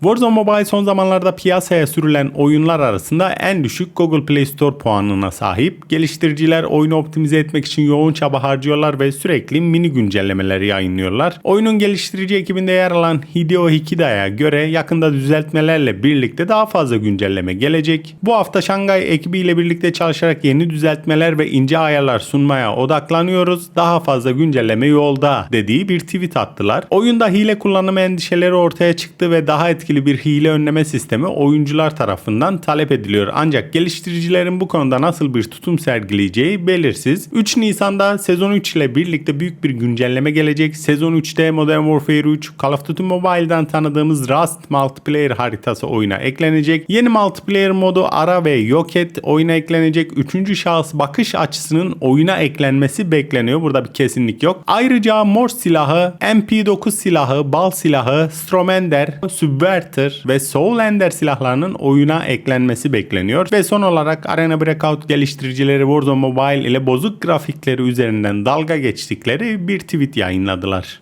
Warzone Mobile son zamanlarda piyasaya sürülen oyunlar arasında en düşük Google Play Store puanına sahip. Geliştiriciler oyunu optimize etmek için yoğun çaba harcıyorlar ve sürekli mini güncellemeleri yayınlıyorlar. Oyunun geliştirici ekibinde yer alan Hideo Hikida'ya göre yakında düzeltmelerle birlikte daha fazla güncelleme gelecek. Bu hafta Şangay ekibiyle birlikte çalışarak yeni düzeltmeler ve ince ayarlar sunmaya odaklanıyoruz. Daha fazla güncelleme yolda dediği bir tweet attılar. Oyunda hile kullanımı endişeleri ortaya çıktı ve daha etkili bir hile önleme sistemi oyuncular tarafından talep ediliyor. Ancak geliştiricilerin bu konuda nasıl bir tutum sergileyeceği belirsiz. 3 Nisan'da sezon 3 ile birlikte büyük bir güncelleme gelecek. Sezon 3'te Modern Warfare 3, Call of Duty Mobile'dan tanıdığımız Rust multiplayer haritası oyuna eklenecek. Yeni multiplayer modu ara ve yok et oyuna eklenecek. Üçüncü şahıs bakış açısının oyuna eklenmesi bekleniyor. Burada bir kesinlik yok. Ayrıca Morse silahı, MP9 silahı, Bal silahı, Stromender, Subverter ve Soul Ender silahlarının oyuna eklenmesi bekleniyor. Ve son olarak Arena Breakout geliştiricileri Warzone Mobile ile bozuk grafikleri üzerinden dalga geçtikleri bir tweet yayınladılar.